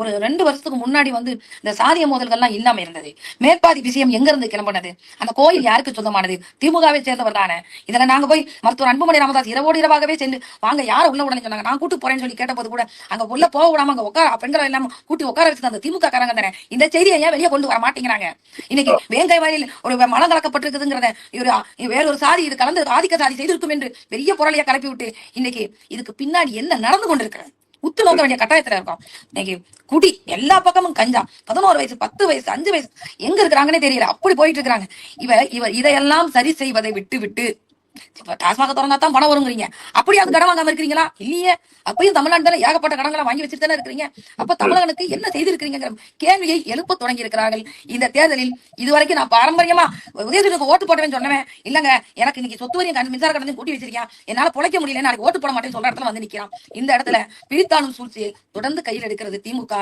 ஒரு ரெண்டு வருஷத்துக்கு முன்னாடி வந்து இந்த சாதிய மோதல்கள்லாம் இல்லாம இருந்தது. மேற்பாதி விஷயம் எங்க இருந்து கிளம்பினது? அந்த கோயில் யாருக்கு சொந்தமானது? திமுகவை சேர்ந்தவர் தானே. இதுல நாங்க போய் மருத்துவர் அன்புமணி ராமதாஸ் இரவோடு இரவாகவே சென்று வாங்க யாரும் உள்ள உடனே சொன்னாங்க? நான் கூட்டு போறேன்னு சொல்லி கேட்டபோது கூட அங்க உள்ள போக விடாம அங்க உட்கார பெண்களை எல்லாம் கூட்டி உட்கார வச்சு அந்த திமுக காரங்க தானே. இந்த செய்தியை ஏன் வெளியே கொண்டு வர மாட்டேங்கிறாங்க? இன்னைக்கு வேங்கை வரையில் ஒரு மலம் கலக்கப்பட்டிருக்குதுங்கிறத ஒரு ஒரு சாதி இது கலந்து ஆதிக்க சாதி செய்திருக்கும் என்று பெரிய புரளியை கிளப்பி விட்டு இன்னைக்கு இதுக்கு பின்னாடி என்ன நடந்து கொண்டிருக்கிறது? உத்து நோக்க வேண்டிய கட்டாயத்துல இருக்கோம். இன்னைக்கு குடி எல்லா பக்கமும் கஞ்சா பதினோரு வயசு பத்து வயசு அஞ்சு வயசு எங்க இருக்கிறாங்கன்னே தெரியல. அப்படி போயிட்டு இருக்காங்க இவ இவர் இதையெல்லாம் சரி செய்வதை விட்டு விட்டு டாஸ்மாக திறந்தா தான் பணம் வருங்கிறீங்க. அப்படி அது கடன் வாங்காம இருக்கிறீங்களா? இல்லையே. அப்பயும் தமிழ்நாட்டுல ஏகப்பட்ட கடன்களை வாங்கி வச்சுட்டு தானே இருக்கிறீங்க. அப்ப தமிழகனுக்கு என்ன செய்திருக்கிறீங்கிற கேள்வியை எழுப்ப தொடங்கி இருக்கிறார்கள் இந்த தேர்தலில் இதுவரைக்கும் நான் பாரம்பரியமா உதயசூரியனுக்கு ஓட்டு போட்டவேன்னு சொன்னேன் இல்லங்க எனக்கு இன்னைக்கு சொத்து வரையும் மின்சார கடனையும் கூட்டி வச்சிருக்கேன். என்னால பொழைக்க முடியல நாளைக்கு ஓட்டு போட மாட்டேன்னு சொல்ற இடத்துல வந்து நிக்கிறான். இந்த இடத்துல பிரித்தாளும் சூழ்ச்சியை தொடர்ந்து கையில் எடுக்கிறது திமுக.